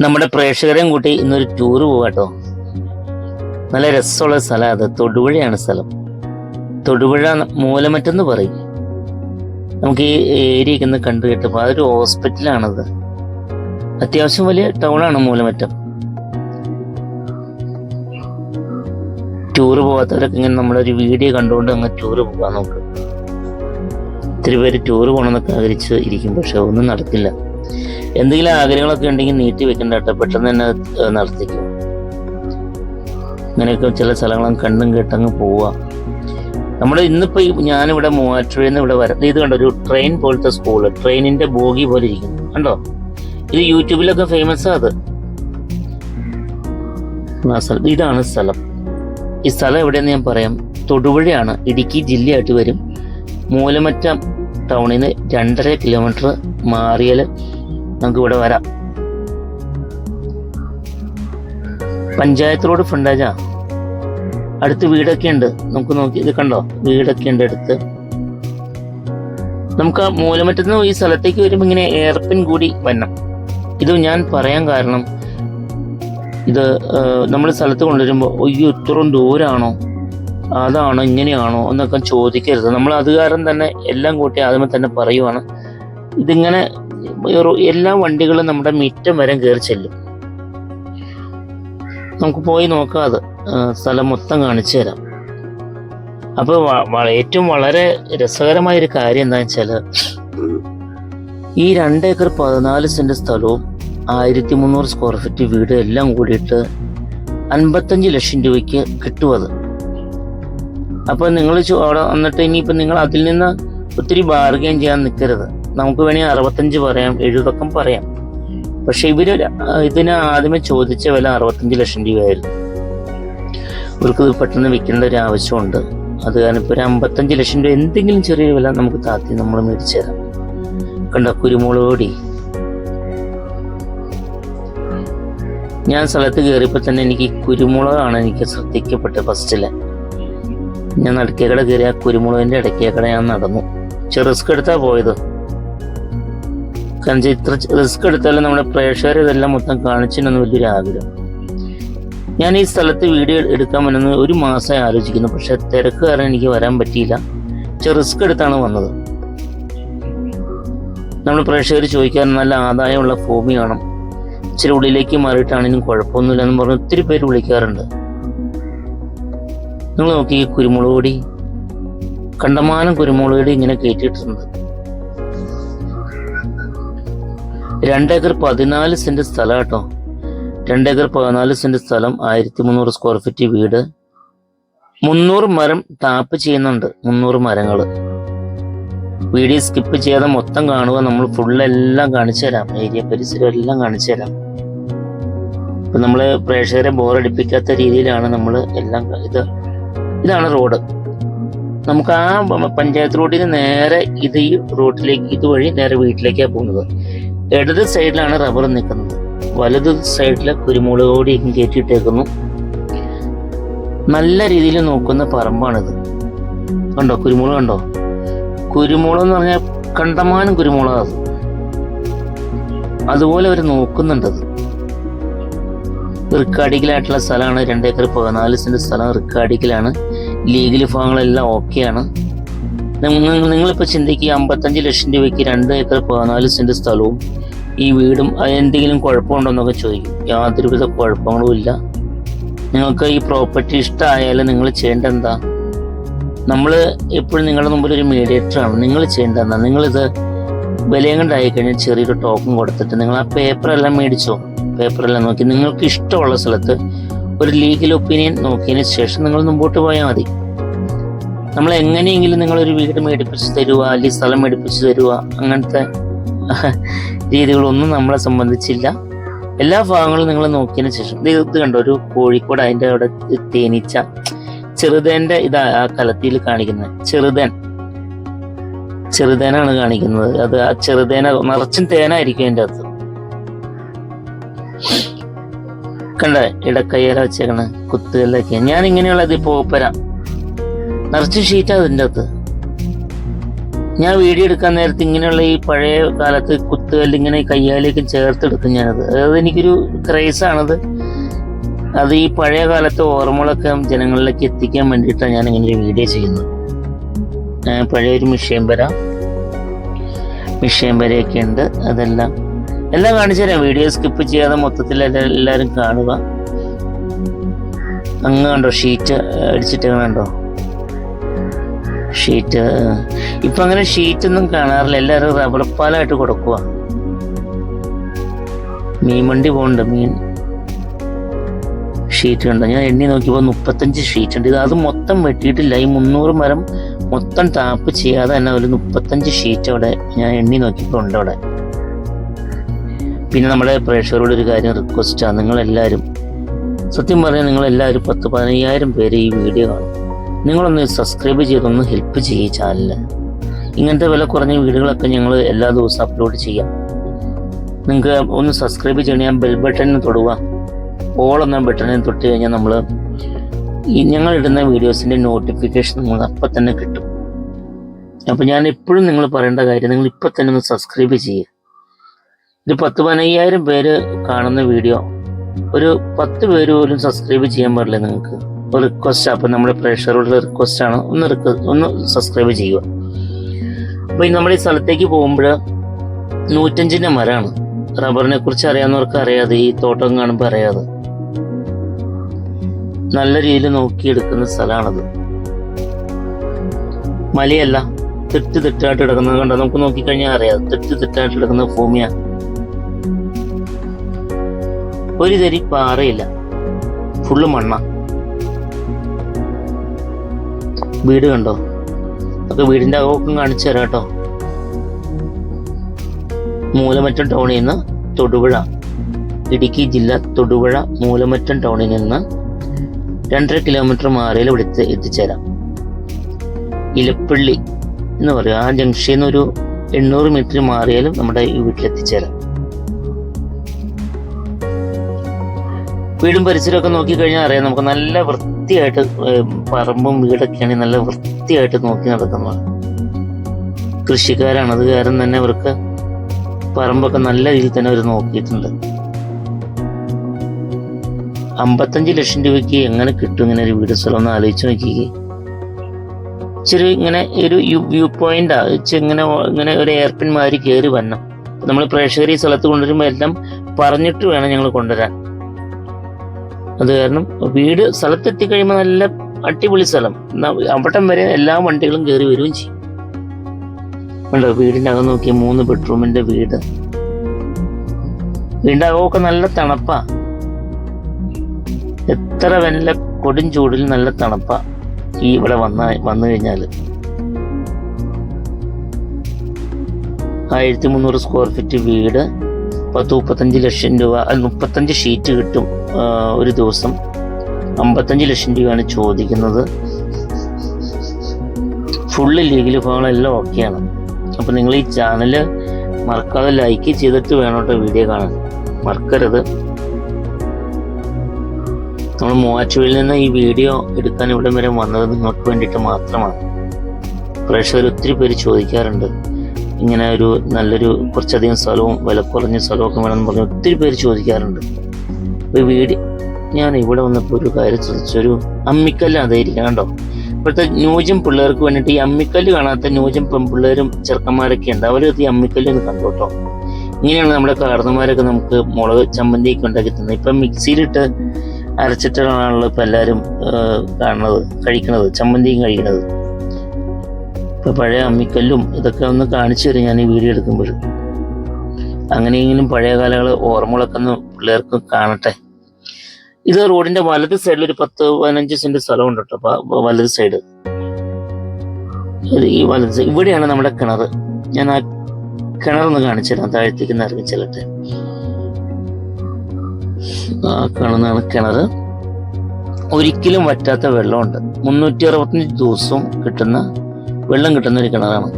നമ്മുടെ പ്രേക്ഷകരെയും കൂട്ടി ഇന്നൊരു ടൂറ് പോവാട്ടോ നല്ല രസമുള്ള സ്ഥലം അത്. തൊടുപുഴയാണ് സ്ഥലം. തൊടുപുഴ മൂലമറ്റെന്ന് പറയും. നമുക്ക് ഈ ഏരിയയൊക്കെ ഒന്ന് കണ്ടു കിട്ടും അതൊരു ഹോസ്പിറ്റലാണത് അത്യാവശ്യം വലിയ ടൗണാണ് മൂലമറ്റം. ടൂറ് പോകാത്തവരൊക്കെ ഇങ്ങനെ നമ്മളൊരു വീഡിയോ കണ്ടുകൊണ്ട് അങ്ങ് ടൂറ് പോകാൻ നോക്ക്. ഒത്തിരി പേര് ടൂറ് പോകണമെന്നൊക്കെ ആഗ്രഹിച്ച് ഇരിക്കും. പക്ഷെ ഒന്നും നടക്കില്ല. എന്തെങ്കിലും ആഗ്രഹങ്ങളൊക്കെ ഉണ്ടെങ്കിൽ നീട്ടി വെക്കണ്ട കേട്ടോ. പെട്ടെന്ന് തന്നെ നടത്തിക്കും. അങ്ങനെയൊക്കെ ചില സ്ഥലങ്ങളും കണ്ടും കേട്ടങ്ങ് പോവുക നമ്മൾ ഇന്നിപ്പോ ഈ ഞാനിവിടെ മൂവാറ്റുപുഴയിൽ നിന്ന് ഇവിടെ വരാം ഇത് കണ്ടോ? ഒരു ട്രെയിൻ പോലത്തെ സ്കൂൾ ട്രെയിനിന്റെ ബോഗി പോലെ ഇരിക്കുന്നു. കണ്ടോ? ഇത് യൂട്യൂബിലൊക്കെ ഫേമസ് അത്. ഇതാണ് സ്ഥലം. ഈ സ്ഥലം എവിടെയെന്ന് ഞാൻ പറയാം. തൊടുപുഴയാണ്. ഇടുക്കി ജില്ലയായിട്ട് വരും. മൂലമറ്റം ടൗണിൽ നിന്ന് രണ്ടര കിലോമീറ്റർ മാറിയാൽ നമുക്ക് ഇവിടെ വരാം പഞ്ചായത്ത് റോഡ് ഫ്രണ്ടേജാ അടുത്ത് വീടൊക്കെ ഉണ്ട്. നമുക്ക് നോക്കി ഇത് കണ്ടോ? വീടൊക്കെ ഉണ്ട് അടുത്ത്. നമുക്ക് ആ മൂലമറ്റത്ത് നിന്ന് ഈ സ്ഥലത്തേക്ക് വരുമ്പോൾ ഇങ്ങനെ എയർപിൻ കൂടി വരണം. ഇത് ഞാൻ പറയാൻ കാരണം ഇത് നമ്മൾ സ്ഥലത്ത് കൊണ്ടുവരുമ്പോൾ അയ്യോ ഇത്രയും ദൂരാണോ? അതാണോ? ഇങ്ങനെയാണോ? എന്നൊക്കെ ചോദിക്കരുത്. നമ്മൾ അത് കാരണം തന്നെ എല്ലാം കൂട്ടി ആദ്യമേ തന്നെ പറയുവാണ്. ഇതിങ്ങനെ എല്ലാ വണ്ടികളും നമ്മുടെ മിറ്റം വരെ കയറി ചെല്ലും. നമുക്ക് പോയി നോക്കാം അത്. സ്ഥലം മൊത്തം കാണിച്ചു തരാം. അപ്പോൾ ഏറ്റവും വളരെ രസകരമായ ഒരു കാര്യം എന്താണെന്ന് വെച്ചാൽ ഈ രണ്ട് ഏക്കർ പതിനാല് സെന്റ് സ്ഥലവും ആയിരത്തി മുന്നൂറ് സ്ക്വയർ ഫീറ്റ് വീട് എല്ലാം കൂടിയിട്ട് അൻപത്തഞ്ച് ലക്ഷം രൂപയ്ക്ക് കിട്ടും അത്. അപ്പോൾ നിങ്ങൾ അവിടെ വന്നിട്ട് ഇനിയിപ്പോൾ നിങ്ങൾ അതിൽ നിന്ന് ഒത്തിരി ബാർഗെയിൻ ചെയ്യാൻ നിൽക്കരുത് നമുക്ക് വേണമെങ്കിൽ അറുപത്തഞ്ച് പറയാം എഴുപതൊക്കെ പറയാം. പക്ഷെ ഇവർ ഇതിന് ആദ്യമേ ചോദിച്ച വില അറുപത്തഞ്ച് ലക്ഷം രൂപയായിരുന്നു. ഇവർക്ക് ഇത് പെട്ടെന്ന് വിൽക്കേണ്ട ഒരു ആവശ്യമുണ്ട്. അത് കാരണം ഇപ്പോൾ ഒരു അമ്പത്തഞ്ച് ലക്ഷം രൂപ എന്തെങ്കിലും ചെറിയ വില നമുക്ക് താത്തി നമ്മൾ മേടിച്ചു തരാം. കണ്ട കുരുമുളകൊടി. ഞാൻ സ്ഥലത്ത് കയറിയപ്പോൾ തന്നെ എനിക്ക് കുരുമുളകാണ് എനിക്ക് ശ്രദ്ധിക്കപ്പെട്ടത് ഫസ്റ്റിൽ ഞാൻ നടക്കേക്കട കയറി ആ കുരുമുളകിന്റെ ഇടയ്ക്കേക്കട ഞാൻ നടന്നു. ചെറിയ റിസ്ക് എടുത്താ പോയത്. കാരണം ഇത്ര റിസ്ക് എടുത്താലും നമ്മുടെ പ്രേക്ഷകർ ഇതെല്ലാം മൊത്തം കാണിച്ചിട്ടൊന്നും വലിയൊരു ആഗ്രഹം. ഞാൻ ഈ സ്ഥലത്ത് വീഡിയോ എടുക്കാൻ വരുന്നത് ഒരു മാസമായി ആലോചിക്കുന്നു. പക്ഷെ തിരക്ക് കാരണം എനിക്ക് വരാൻ പറ്റിയില്ല. പക്ഷെ റിസ്ക് എടുത്താണ് വന്നത്. നമ്മൾ പ്രേക്ഷകർ ചോദിക്കാൻ നല്ല ആദായമുള്ള ഭൂമി കാണും ഇച്ചിരി ഉള്ളിലേക്ക് മാറിയിട്ടാണെങ്കിലും കുഴപ്പമൊന്നുമില്ല എന്ന് പറഞ്ഞ് ഒത്തിരി പേര് വിളിക്കാറുണ്ട്. നിങ്ങൾ നോക്കി കുരുമുളക് പൊടി കണ്ടമാനം കുരുമുളക് പൊടി ഇങ്ങനെ കയറ്റിയിട്ടുണ്ട് രണ്ടേക്കർ പതിനാല് സെന്റ് സ്ഥലം കേട്ടോ. രണ്ടേക്കർ പതിനാല് സെന്റ് സ്ഥലം ആയിരത്തി മുന്നൂറ് സ്ക്വയർ ഫീറ്റ് വീട്. മുന്നൂറ് മരം ടാപ്പ് ചെയ്യുന്നുണ്ട് മുന്നൂറ് മരങ്ങൾ വീഡിയോ സ്കിപ്പ് ചെയ്യാതെ മൊത്തം കാണുക നമ്മൾ ഫുൾ എല്ലാം കാണിച്ചു തരാം. ഏരിയ പരിസരം എല്ലാം കാണിച്ചു തരാം. ഇപ്പൊ നമ്മൾ പ്രേക്ഷകരെ ബോറടിപ്പിക്കാത്ത രീതിയിലാണ് നമ്മൾ എല്ലാം ഇത് ഇതാണ് റോഡ്. നമുക്ക് ആ പഞ്ചായത്ത് റോഡിന് നേരെ ഇത് ഈ റോഡിലേക്ക് ഇതുവഴി നേരെ വീട്ടിലേക്കാണ് പോകുന്നത്. ഇടത് സൈഡിലാണ് റബ്ബർ നിൽക്കുന്നത്. വലത് സൈഡിലെ കുരുമുളക് പൊടിയും കയറ്റിയിട്ടേക്കുന്നു. നല്ല രീതിയിൽ നോക്കുന്ന പറമ്പാണിത്. കണ്ടോ? കുരുമുളക് കണ്ടോ? കുരുമുളക് എന്ന് പറഞ്ഞാൽ കണ്ടമാനം കുരുമുളക് അത്. അതുപോലെ അവർ നോക്കുന്നുണ്ടത് റിക്കാർഡിക്കലായിട്ടുള്ള സ്ഥലമാണ്. രണ്ടേക്കർ പതിനാല് സെന്റ് സ്ഥലം റിക്കാർഡിക്കലാണ് ലീഗൽ ഭാഗങ്ങളെല്ലാം ഓക്കെയാണ്. നിങ്ങളിപ്പോൾ ചിന്തിക്കുക അമ്പത്തഞ്ച് ലക്ഷം രൂപയ്ക്ക് രണ്ട് ഏക്കർ പതിനാല് സെന്റ് സ്ഥലവും ഈ വീടും അതിനെന്തെങ്കിലും കുഴപ്പമുണ്ടോ എന്നൊക്കെ ചോദിക്കും. യാതൊരുവിധ കുഴപ്പങ്ങളും ഇല്ല. നിങ്ങൾക്ക് ഈ പ്രോപ്പർട്ടി ഇഷ്ടമായാൽ നിങ്ങൾ ചെയ്യേണ്ട എന്താ നമ്മൾ എപ്പോഴും നിങ്ങളുടെ മുമ്പിൽ ഒരു മീഡിയേറ്ററാണ് നിങ്ങൾ ചെയ്യേണ്ട എന്താ നിങ്ങളിത് വിലയും കൊണ്ടായി കഴിഞ്ഞാൽ ചെറിയൊരു ടോക്കൺ കൊടുത്തിട്ട് നിങ്ങൾ ആ പേപ്പറെല്ലാം മേടിച്ചോ? പേപ്പറെല്ലാം നോക്കി. നിങ്ങൾക്ക് ഇഷ്ടമുള്ള സ്ഥലത്ത് ഒരു ലീഗൽ ഒപ്പീനിയൻ നോക്കിയതിന് ശേഷം നിങ്ങൾ മുമ്പോട്ട് പോയാൽ മതി. നമ്മൾ എങ്ങനെയെങ്കിലും നിങ്ങളൊരു വീട് മേടിപ്പിച്ച് തരുക അല്ലെങ്കിൽ സ്ഥലം മേടിപ്പിച്ച് തരുക അങ്ങനത്തെ രീതികളൊന്നും നമ്മളെ സംബന്ധിച്ചില്ല. എല്ലാ ഭാഗങ്ങളും നിങ്ങൾ നോക്കിയതിന് ശേഷം. ഇത് കണ്ടോ ഒരു കോഴിക്കോട് അതിന്റെ അവിടെ തേനീച്ച. ചെറുതേന്റെ ഇതാ ആ കലത്തിയിൽ കാണിക്കുന്നത്. ചെറുതേൻ. ചെറുതേനാണ് കാണിക്കുന്നത്. അത് ആ ചെറുതേന നിറച്ചും തേനായിരിക്കും അതിന്റെ അകത്ത്. കണ്ട ഇടക്കയ്യല വെച്ചേക്കണ കുത്തുകളിലൊക്കെ ഞാൻ ഇങ്ങനെയുള്ളത് ഇപ്പോൾ ഓപ്പര നിറച്ച് ഷീറ്റാ അതിന്റെ അകത്ത്. ഞാൻ വീഡിയോ എടുക്കാൻ നേരത്ത് ഇങ്ങനെയുള്ള ഈ പഴയ കാലത്ത് കുത്തുകല്ല് ഇങ്ങനെ കയ്യാലേക്ക് ചേർത്തെടുക്കും ഞാനത്. അതായത് എനിക്കൊരു ക്രൈസാണത് അത് ഈ പഴയ കാലത്തെ ഓർമ്മകളൊക്കെ ജനങ്ങളിലേക്ക് എത്തിക്കാൻ വേണ്ടിയിട്ടാണ് ഞാൻ ഇങ്ങനെ ഒരു വീഡിയോ ചെയ്യുന്നത്. ഞാൻ പഴയ ഒരു മിഷ്യൻ വരയൊക്കെ ഉണ്ട്. അതെല്ലാം എല്ലാം കാണിച്ചു തരാം. വീഡിയോ സ്കിപ്പ് ചെയ്യാതെ മൊത്തത്തിൽ എല്ലാ- എല്ലാവരും കാണുക. അങ്ങ് കണ്ടോ? ഷീറ്റ് അടിച്ചിട്ട് കണ്ടോ? ഷീറ്റ് ഇപ്പൊ അങ്ങനെ ഷീറ്റ് ഒന്നും കാണാറില്ല. എല്ലാവരും റബ്ബർ പാലായിട്ട് കൊടുക്കുക മീൻ വണ്ടി മീൻ. ഷീറ്റ് ഉണ്ട് ഞാൻ എണ്ണി നോക്കിയപ്പോൾ മുപ്പത്തഞ്ച് ഷീറ്റ് ഉണ്ട്. ഇത് അത് മൊത്തം വെട്ടിയിട്ടില്ല. ഈ മുന്നൂറ് മരം മൊത്തം ടാപ്പ് ചെയ്യാതെ തന്നെ ഒരു മുപ്പത്തഞ്ച് ഷീറ്റ് അവിടെ ഞാൻ എണ്ണി നോക്കിയപ്പോൾ ഉണ്ട് അവിടെ. പിന്നെ നമ്മുടെ പ്രേക്ഷകരോട് ഒരു കാര്യം റിക്വസ്റ്റാണ് നിങ്ങളെല്ലാവരും സത്യം പറഞ്ഞാൽ നിങ്ങളെല്ലാവരും പത്ത് പതിനയ്യായിരം പേര് ഈ വീഡിയോ കാണും. നിങ്ങളൊന്ന് സബ്സ്ക്രൈബ് ചെയ്തൊന്ന് ഹെൽപ്പ് ചെയ്യുക ഈ ചാനലിന് ഇങ്ങനത്തെ വില കുറഞ്ഞ വീഡിയോകളൊക്കെ ഞങ്ങൾ എല്ലാ ദിവസവും അപ്ലോഡ് ചെയ്യാം. നിങ്ങൾക്ക് ഒന്ന് സബ്സ്ക്രൈബ് ചെയ്യണേ ബെൽ ബട്ടണിന് തൊടുക. ഓൾ എന്ന ബട്ടണിൽ തൊട്ട് കഴിഞ്ഞാൽ നമ്മൾ ഞങ്ങൾ ഇടുന്ന വീഡിയോസിന്റെ നോട്ടിഫിക്കേഷൻ നിങ്ങൾക്ക് അപ്പം തന്നെ കിട്ടും. അപ്പോൾ ഞാൻ എപ്പോഴും നിങ്ങൾ പറയേണ്ട കാര്യം നിങ്ങൾ ഇപ്പം തന്നെ ഒന്ന് സബ്സ്ക്രൈബ് ചെയ്യുക ഇത് പത്ത് പതിനയ്യായിരം പേര് കാണുന്ന വീഡിയോ ഒരു പത്ത് പേര് പോലും സബ്സ്ക്രൈബ് ചെയ്യാൻ പാടില്ല നിങ്ങൾക്ക്. റിക്വസ്റ്റ് അപ്പം നമ്മുടെ പ്രേക്ഷകരോടുള്ള റിക്വസ്റ്റ് ആണ്. ഒന്ന് ഒന്ന് സബ്സ്ക്രൈബ് ചെയ്യുക. അപ്പോൾ നമ്മൾ ഈ സ്ഥലത്തേക്ക് പോകുമ്പോൾ നൂറ്റഞ്ചിന്റെ മരമാണ്. റബ്ബറിനെ കുറിച്ച് അറിയാവുന്നവർക്ക് അറിയാതെ ഈ തോട്ടം കാണുമ്പോൾ അറിയാതെ. നല്ല രീതിയിൽ നോക്കിയെടുക്കുന്ന സ്ഥലമാണത്. മലയല്ല തെറ്റ് തെറ്റായിട്ട് കിടക്കുന്നത് കണ്ടോ നമുക്ക് നോക്കിക്കഴിഞ്ഞാൽ അറിയാം. തെറ്റ് തെറ്റായിട്ട് കിടക്കുന്ന ഭൂമിയാ. ഒരു തരി പാറയില്ല. ഫുള്ള് മണ്ണ. വീട് കണ്ടോ? അത് വീടിന്റെ അകമൊക്കെ കാണിച്ചു തരാം കേട്ടോ. മൂലമറ്റം ടൗണിൽ നിന്ന് തൊടുപുഴ ഇടുക്കി ജില്ല തൊടുപുഴ മൂലമറ്റം ടൗണിൽ നിന്ന് രണ്ടര കിലോമീറ്റർ മാറിയിൽ ഇവിടെ എത്തിച്ചേരാം. ഇലപ്പള്ളി എന്ന് പറയും. ആ ജംഗ്ഷനിൽ നിന്ന് ഒരു എണ്ണൂറ് മീറ്റർ മാറിയാലും നമ്മുടെ ഈ വീട്ടിലെത്തിച്ചേരാം വീടും പരിസരമൊക്കെ നോക്കിക്കഴിഞ്ഞാൽ അറിയാം നമുക്ക് നല്ല വൃത്തിയായിട്ട് പറമ്പും വീടൊക്കെയാണെങ്കിൽ നല്ല വൃത്തിയായിട്ട് നോക്കി നടക്കുന്നതാണ്. കൃഷിക്കാരാണ്. അത് കാരണം തന്നെ അവർക്ക് പറമ്പൊക്കെ നല്ല രീതിയിൽ തന്നെ അവർ നോക്കിയിട്ടുണ്ട്. അമ്പത്തഞ്ച് ലക്ഷം രൂപയ്ക്ക് എങ്ങനെ കിട്ടും ഇങ്ങനെ ഒരു വീട് സ്ഥലം ഒന്ന് ആലോചിച്ച് നോക്കിക്കേ. ചെറിയ ഇങ്ങനെ ഒരു വ്യൂ പോയിന്റാ ഇങ്ങനെ ഇങ്ങനെ ഒരു എയർപിൻ മാതിരി കയറി വരണം. നമ്മൾ പ്രേക്ഷകർ ഈ സ്ഥലത്ത് കൊണ്ടുവരുമ്പോൾ എല്ലാം പറഞ്ഞിട്ട് വേണം ഞങ്ങൾ കൊണ്ടുവരാൻ. അത് കാരണം വീട് സ്ഥലത്തെത്തി കഴിയുമ്പോൾ നല്ല അടിപൊളി സ്ഥലം. അവിടം വരെ എല്ലാ വണ്ടികളും കയറി വരികയും ചെയ്യും. ഉണ്ടോ വീടിന്റെ അകം നോക്കിയ മൂന്ന് ബെഡ്റൂമിന്റെ വീട്. വീടിന്റെ അകമൊക്കെ നല്ല തണുപ്പാ. എത്ര വല്ല കൊടും ചൂടിൽ നല്ല തണുപ്പാ ഈ ഇവിടെ വന്ന വന്നു കഴിഞ്ഞാൽ ആയിരത്തി മുന്നൂറ് സ്ക്വയർ ഫീറ്റ് വീട്. പത്ത് മുപ്പത്തഞ്ച് ലക്ഷം രൂപ അല്ല മുപ്പത്തഞ്ച് ഷീറ്റ് കിട്ടും ഒരു ദിവസം. അമ്പത്തഞ്ച് ലക്ഷം രൂപയാണ് ചോദിക്കുന്നത്. ഫുള്ള് ലീഗൽ ഭാഗങ്ങളെല്ലാം ഓക്കെയാണ് അപ്പം നിങ്ങൾ ഈ ചാനൽ മറക്കാതെ ലൈക്ക് ചെയ്തിട്ട് വേണം കേട്ടോ വീഡിയോ കാണാൻ. മറക്കരുത്. നമ്മൾ മൂവാറ്റുപുഴയിൽ നിന്ന് ഈ വീഡിയോ എടുക്കാൻ ഇവിടെ വരെ വന്നത് നിങ്ങൾക്ക് വേണ്ടിയിട്ട് മാത്രമാണ്. പ്രേക്ഷകർ ഒത്തിരി പേര് ചോദിക്കാറുണ്ട്. ഇങ്ങനെ ഒരു നല്ലൊരു കുറച്ചധികം സ്ഥലവും വില കുറഞ്ഞ സ്ഥലമൊക്കെ വേണമെന്ന് പറഞ്ഞ് ഒത്തിരി പേര് ചോദിക്കാറുണ്ട്. ഒരു വീട് ഞാൻ ഇവിടെ വന്നപ്പോൾ ഒരു കാര്യം ചോദിച്ചൊരു അമ്മിക്കല്ല് അതായിരിക്കണം കേട്ടോ. ഇപ്പോഴത്തെ ന്യൂജം പിള്ളേർക്ക് വേണ്ടിയിട്ട് ഈ അമ്മിക്കല്ല് കാണാത്ത ന്യൂജം പെൺപിള്ളേരും ചെറുക്കന്മാരൊക്കെ ഉണ്ട്. അവരത് ഈ അമ്മിക്കല്ല് ഒന്ന് കണ്ടു കേട്ടോ. ഇങ്ങനെയാണ് നമ്മുടെ കാർന്നമാരൊക്കെ നമുക്ക് മുളക് ചമ്മന്തിയൊക്കെ ഉണ്ടാക്കി തന്നത് ഇപ്പം മിക്സിയിലിട്ട് അരച്ചിട്ടാണല്ലോ ഇപ്പം എല്ലാവരും കാണുന്നത് കഴിക്കുന്നത് ചമ്മന്തിയും ഇപ്പം പഴയ അമ്മിക്കല്ലും ഇതൊക്കെ ഒന്ന് കാണിച്ചു തരും ഞാൻ ഈ വീഡിയോ എടുക്കുമ്പോൾ. അങ്ങനെയെങ്കിലും പഴയ കാലങ്ങൾ ഓർമ്മകളൊക്കെ ഒന്ന് പിള്ളേർക്ക് കാണട്ടെ. ഇത് റോഡിന്റെ വലത് സൈഡിൽ ഒരു പത്ത് പതിനഞ്ച് സെന്റ് സ്ഥലമുണ്ട് കേട്ടോ വലത് സൈഡ് ഈ വലത് സൈഡ് ഇവിടെയാണ് നമ്മുടെ കിണർ. ഞാൻ ആ കിണറൊന്ന് കാണിച്ചു തരാം താഴത്തേക്ക് ഇറങ്ങി ചെല്ലട്ടെ. ആ കാണുന്നതാണ് കിണർ. ഒരിക്കലും വറ്റാത്ത വെള്ളമുണ്ട്. മുന്നൂറ്റി അറുപത്തഞ്ച് ദിവസവും കിട്ടുന്ന വെള്ളം കിട്ടുന്ന ഒരു കിണറാണ്.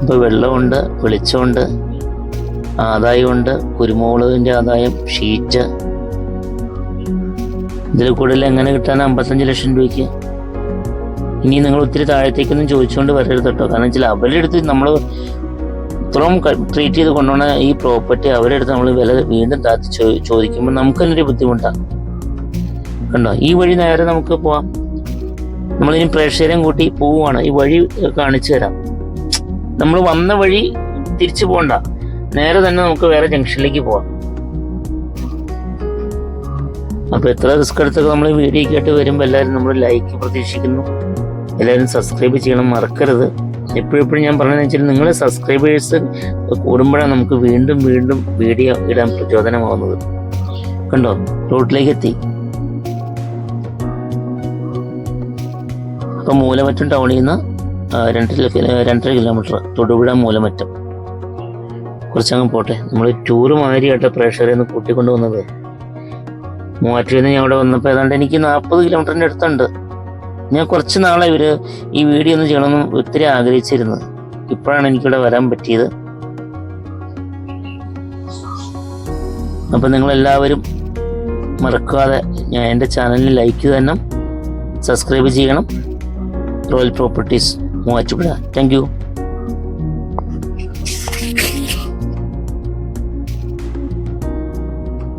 അപ്പൊ വെള്ളമുണ്ട് വെളിച്ചമുണ്ട് ആദായമുണ്ട് കുരുമുളകിന്റെ ആദായം ഷീറ്റ്. ഇതിൽ കൂടുതൽ എങ്ങനെ കിട്ടാൻ അമ്പത്തഞ്ച് ലക്ഷം രൂപയ്ക്ക്? ഇനി നിങ്ങൾ ഒത്തിരി താഴത്തേക്കൊന്നും ചോദിച്ചുകൊണ്ട് വരരുത് കേട്ടോ. കാരണം വെച്ചാൽ അവരുടെ അടുത്ത് നമ്മൾ ഇത്രയും ട്രീറ്റ് ചെയ്ത് കൊണ്ടുപോകുന്ന ഈ പ്രോപ്പർട്ടി അവരുടെ അടുത്ത് നമ്മൾ വില വീണ്ടും താത്തി ചോദിക്കുമ്പോൾ നമുക്ക് തന്നെ ഒരു ബുദ്ധിമുട്ടാണ്. കണ്ടോ ഈ വഴി നേരെ നമുക്ക് പോവാം. നമ്മളിനി പ്രേക്ഷകരെയും കൂട്ടി പോവുകയാണ്. ഈ വഴി കാണിച്ചു തരാം. നമ്മൾ വന്ന വഴി തിരിച്ചു പോകണ്ട നേരെ തന്നെ നമുക്ക് വേറെ ജംഗ്ഷനിലേക്ക് പോവാം. അപ്പൊ എത്ര റിസ്ക് എടുത്തൊക്കെ നമ്മൾ വീഡിയോ കേട്ട് വരുമ്പോൾ എല്ലാവരും നമ്മൾ ലൈക്ക് പ്രതീക്ഷിക്കുന്നു. എല്ലാവരും സബ്സ്ക്രൈബ് ചെയ്യണം മറക്കരുത്. എപ്പോഴെപ്പോഴും ഞാൻ പറഞ്ഞതെന്ന് വെച്ചാൽ നിങ്ങളെ സബ്സ്ക്രൈബേഴ്സ് കൂടുമ്പോഴാണ് നമുക്ക് വീണ്ടും വീണ്ടും വീഡിയോ ഇടാൻ പ്രചോദനമാവുന്നത്. കണ്ടോ? റോഡിലേക്ക് എത്തി. അപ്പം മൂലമറ്റം ടൗണിൽ നിന്ന് രണ്ടര രണ്ടര കിലോമീറ്റർ തൊടുപുഴ മൂലമറ്റം. കുറച്ചങ്ങ് പോട്ടെ. നമ്മൾ ടൂറ് മാതിരിയായിട്ട് പ്രേക്ഷകരെ ഒന്ന് കൂട്ടിക്കൊണ്ട് വന്നത് മൂവാറ്റിൽ നിന്ന് ഞാൻ ഇവിടെ വന്നപ്പോൾ ഏതാണ്ട് എനിക്ക് നാൽപ്പത് കിലോമീറ്ററിന്റെ അടുത്തുണ്ട്. ഞാൻ കുറച്ച് നാളെ ഇവർ ഈ വീഡിയോ ഒന്ന് ചെയ്യണമെന്ന് ഒത്തിരി ആഗ്രഹിച്ചിരുന്നത് ഇപ്പോഴാണ് എനിക്കിവിടെ വരാൻ പറ്റിയത്. അപ്പം നിങ്ങളെല്ലാവരും മറക്കാതെ ഞാൻ എന്റെ ചാനലിൽ ലൈക്ക് തന്നെ സബ്സ്ക്രൈബ് ചെയ്യണം. रॉयल प्रॉपर्टीज़ मोआ चुपड़ा थैंक यू